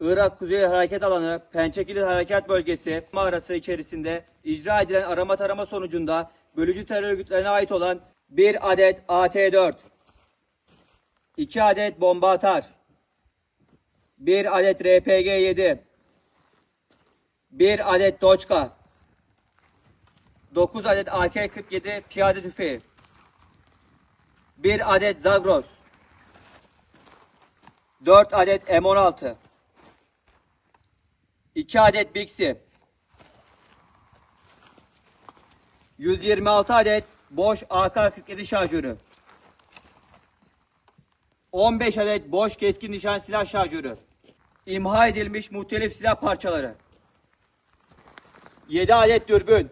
Irak Kuzey Hareket Alanı, Pençekilit Harekat Bölgesi mağarası içerisinde icra edilen arama tarama sonucunda bölücü terör örgütlerine ait olan 1 adet AT-4, 2 adet bomba atar, 1 adet RPG-7, 1 adet Doçka, 9 adet AK-47 piyade tüfeği, 1 adet Zagros, 4 adet M16, 2 adet Bixi, 126 adet boş AK-47 şarjörü, 15 adet boş keskin nişan silah şarjörü, imha edilmiş muhtelif silah parçaları, 7 adet dürbün,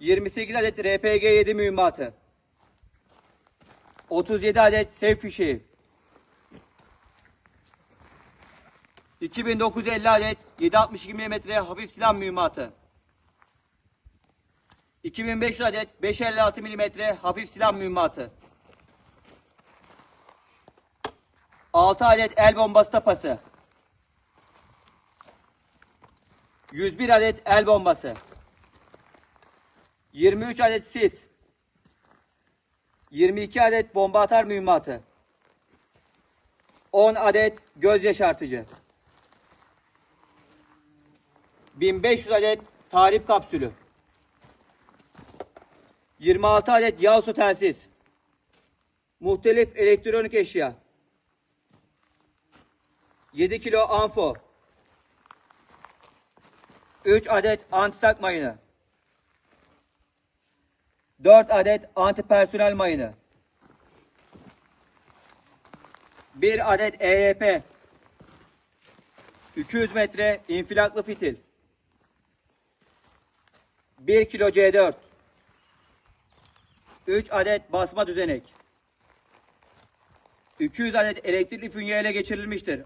28 adet RPG-7 mühimmatı, 37 adet sev fişeği, 2950 adet 762 mm hafif silah mühimmatı, 2500 adet 556 mm hafif silah mühimmatı, 6 adet el bombası tapası, 101 adet el bombası, 23 adet sis, 22 adet bomba atar mühimmatı, 10 adet göz yaşartıcı, 1500 adet tarif kapsülü, 26 adet yağ su telsiz, muhtelif elektronik eşya, 7 kilo amfo, 3 adet antitak mayını, 4 adet antipersonel mayını, 1 adet EYP, 200 metre infilaklı fitil, 1 kilo C4, 3 adet basma düzenek, 200 adet elektrikli fünye ele geçirilmiştir.